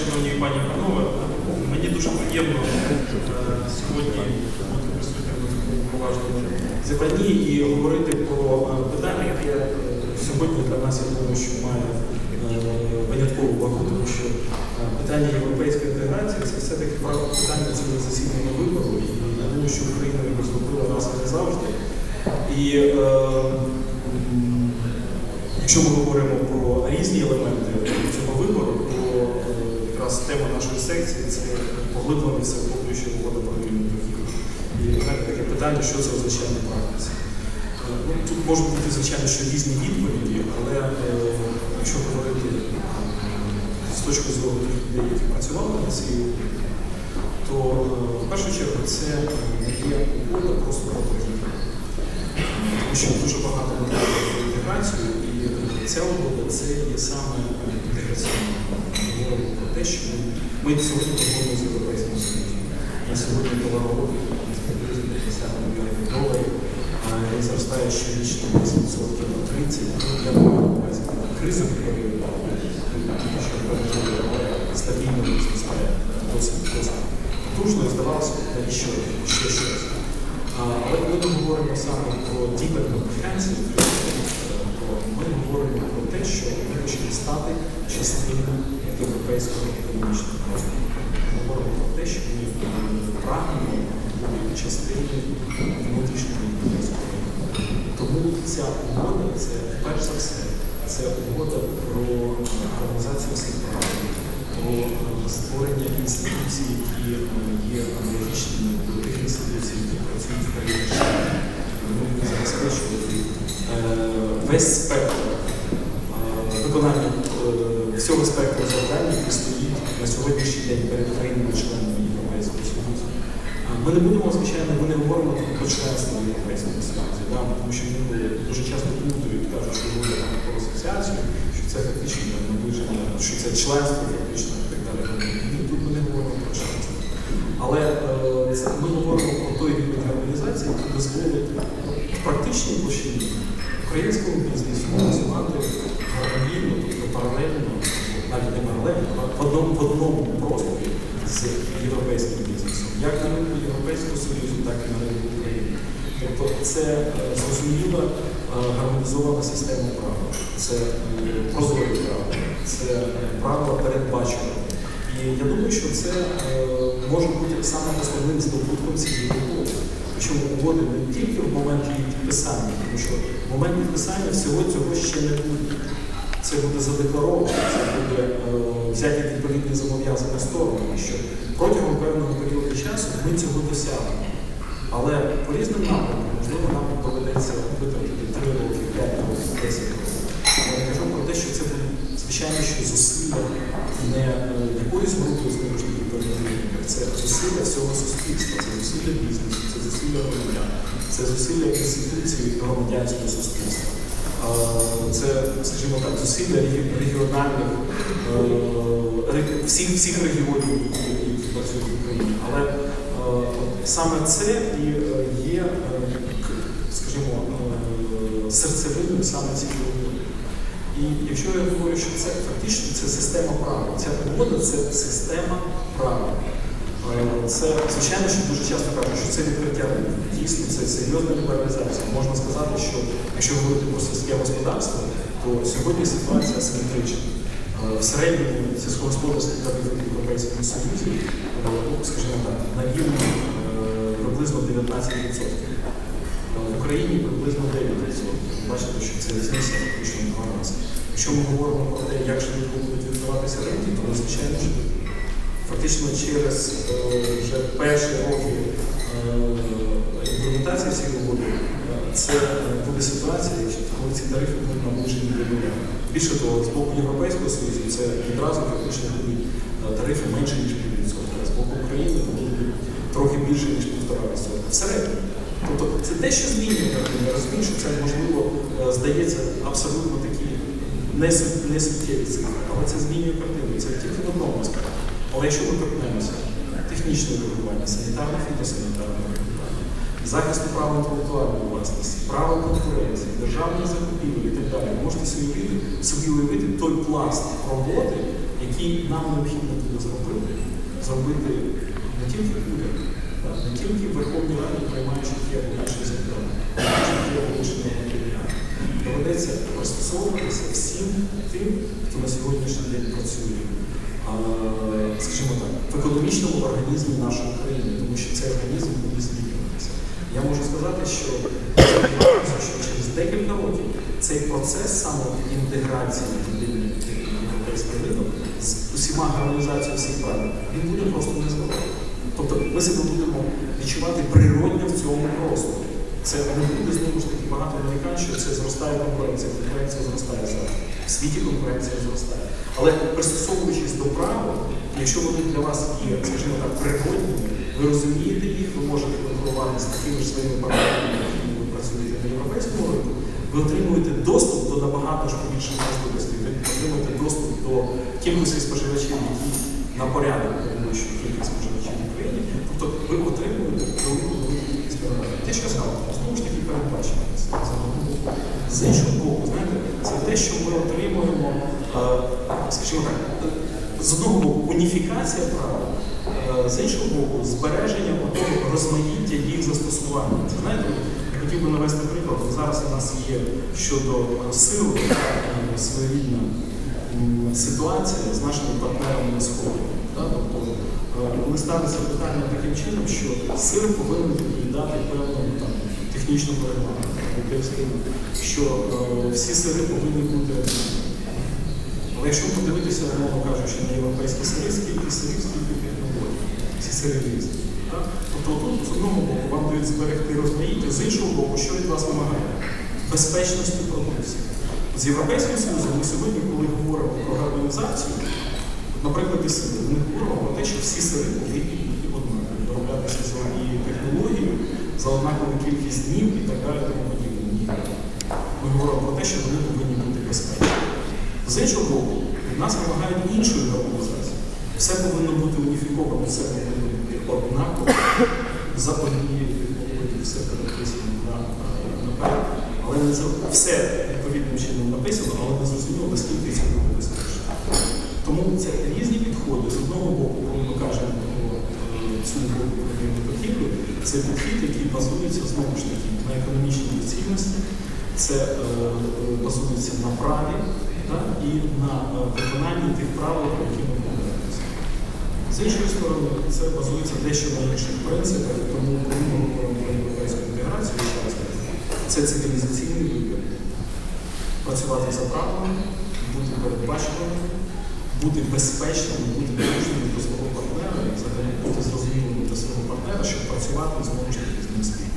шановні пані панове, мені дуже приємно е, сьогодні бути присутнім на такому поважному зібранні і говорити про е, питання, яке е, сьогодні для нас, я думаю, що має виняткову вагу, тому що питання європейської інтеграції це все-таки питання цивілізаційного вибору, і я думаю, що Україна його зробила раз і назавжди. І якщо ми говоримо про різні елементи цього вибору, то е, якраз тема нашої секції це поглиблення всеохоплююча угода про вільну торгівлю. І таке питання, що це означає на практиці. Е, Ну, тут можуть бути, звичайно, що різні відповіді, але е, якщо говорити е, з точки зору тих людей, які працювали на цій угоді, то в першу чергу це є угода просто про торгівлю. Тому що дуже багато говоримо про інтеграцію, і ця угода це є саме інтеграційна. Ми говоримо про те, що ми, сьогодні торгуємо з Європейським Союзом. На сьогодні 50 мільйонів доларів, зростає щорічно 10% на 30. Ну, я маю на увазі кризовий період, що стабільно зростає досить досить потужно і здавалося, навіщо ще щось. Але коли ми говоримо саме про comprehensive, то ми говоримо про те, що ми хочемо стати частиною європейського економічного. Ми говоримо про те, що ми прагнемо бути частиною внутрішнього європейського ринку. Тому ця угода це перш за все, це угода про організацію всіх прав, про е, створення інституцій, які е, є аналогічними до тих інституцій, які працюють в країні забезпечувати е, весь спектр виконання е, всього спектру завдань, які стоїть на сьогоднішній перед країнами-членами Європейського Союзу. Ми не будемо, звичайно, ми не говоримо про членство в Європейському Союзі, да, тому що люди дуже часто плутають, кажуть, що говорять про асоціацію, що це фактично наближення, що це членство фактично і так далі. Тут ми не говоримо про членство. Але це, ми говоримо про той рівень організації, який дозволить в практичній площині українському бізнесу працювати гармонійно, тобто паралельно, навіть не паралельно, а в одному, в з європейським бізнесом, як на ринку Європейського Союзу, так і на ринку України. Тобто це е, зрозуміла е, гармонізована система права, це е, прозорі права, це право передбачувати. І я думаю, що це може бути саме основним здобутком цієї угоди. Причому угоди не тільки в момент її підписання, тому що в момент підписання всього цього ще не буде. Це буде задекларовано, це буде е, взяті відповідні зобов'язання сторонами, що протягом певного періоду часу ми цього досягнемо. Але по різним напрямкам, можливо, нам доведеться витратити 3 роки, 5 років, 10 років. Я кажу про те, що це буде, звичайно, що зусилля не якоїсь групи змушених переговорів, це зусилля всього суспільства, це зусилля бізнесу, це зусилля громадян, це зусилля інституцій громадянського суспільства. Це, скажімо так, зусилля регіональних е, всіх, всіх регіонів, які працюють в Україні. Але е, саме це і е, є, скажімо, серцевиною саме цієї угоди. І якщо я говорю, що це фактично це система права, ця угода це система права. Е, Це, звичайно, що дуже часто кажуть, що це відкриття. Дійсно, це серйозна лібералізація. Можна сказати, що якщо говорити про сільське господарство, то сьогодні ситуація асиметрична. Е, В середньому сільськогосподарські тарифи в Європейському Союзі, е, ну, скажімо так, на рівні приблизно 19%. В Україні приблизно 9%. Бачите, що це різниця фактично в два рази. Якщо ми говоримо про те, як швидко будуть відбуватися ринки, то звичайно що фактично через е, вже перші роки е, імплементації цієї угоди е, це буде ситуація, коли ці тарифи будуть наближені до нуля. Більше того, з боку Європейського Союзу це відразу фактично будуть тарифи менше, ніж піввідсотка. З боку України будуть трохи більше, ніж півтора відсотка. В середньому. Тобто це дещо змінює картину. Я розумію, що це можливо здається абсолютно такі несу- несуттєві цифри, але це змінює картину. Це тільки в одному аспекті. Але якщо ми торкнемося технічне регулювання, санітарне, фітосанітарне регулювання, захисту права інтелектуальної власності, права конкуренції, державних закупівель і так далі. Можете собі уявити, той пласт роботи, який нам необхідно буде зробити, зробити не тільки уряд, не тільки Верховній Раді, приймаючи або інші закони, або інші нормативні. Доведеться пристосовуватися всім тим, хто на сьогоднішній день працює. Скажімо так, в економічному організмі нашої країни, тому що цей організм буде змінюватися. Я можу сказати, що, що через декілька років цей процес самоінтеграції людини європейський ринок з усіма гармонізацією всіх правил, він буде просто незворотний. Тобто ми себе будемо відчувати природньо в цьому просторі. Це не буде знову ж таки багато нарікань, що це зростає конкуренція, конкуренція зростає зараз. В світі конкуренція зростає. Але пристосовуючись до правил, якщо вони для вас є, скажімо так, природніми, ви розумієте їх, ви можете конкурувати з такими ж своїми партнерами, якими ви працюєте на європейському ринку, ви отримуєте доступ до набагато ж більших можливостей. Ви отримуєте доступ до кількості споживачів, які на порядок перевищують кількість споживачів в Україні. Тобто ви отримуєте велику кількість переваг. Те, що сказав, передбачено. З іншого боку, знаєте, це те, що ми отримуємо, е, скажімо так, з одного боку уніфікація права, е, з іншого боку, збереження того розмаїття їх застосування. Це знаєте, я хотів би навести приклад. Зараз у нас є щодо сил е, своєрідна ситуація з нашими партнерами на сході. Тобто, коли ставиться питання таким чином, що сил повинен відповідати певному там, технічному регламенту, що е, всі сири повинні бути. Але якщо подивитися, умовно кажучи, на європейські сири, скільки сирів, скільки технологій, ці сири різні. Тобто тут з одного боку вам дають зберегти розмаїття, з іншого боку, що від вас вимагає? Безпечності продукції. З Європейським Союзом ми сьогодні, коли говоримо про гармонізацію, наприклад, і сири, ми говоримо про те, що всі сири повинні бути однакові, вироблятися за однією технологією, за однакову кількість днів і так далі. Тому подібне. Ні. Ми говоримо про те, що вони повинні бути безпечні. З іншого боку, від нас вимагають іншої гармонізації. Все повинно бути уніфіковано, все повинно бути однаково, за однією все переписано на, наперед. Але не все відповідним чином написано, але не зрозуміло, наскільки це буде безпечно. Тому це різні підходи. З одного боку, коли ми кажемо е, про торгівлю, це підхід, який базується знову ж таки на економічній доцільності, це е, базується на праві да, і на е, виконанні тих правил, про які ми домовляємося. З іншої сторони, це базується дещо на інших принципах, тому коли ми говоримо про європейську інтеграцію, це цивілізаційний вибір. Працювати за правилами, бути передбачуваним, бути безпечним, бути дружним до свого партнера, і взагалі бути зрозумілим для свого щоб працювати знову ж таки з ним спільно.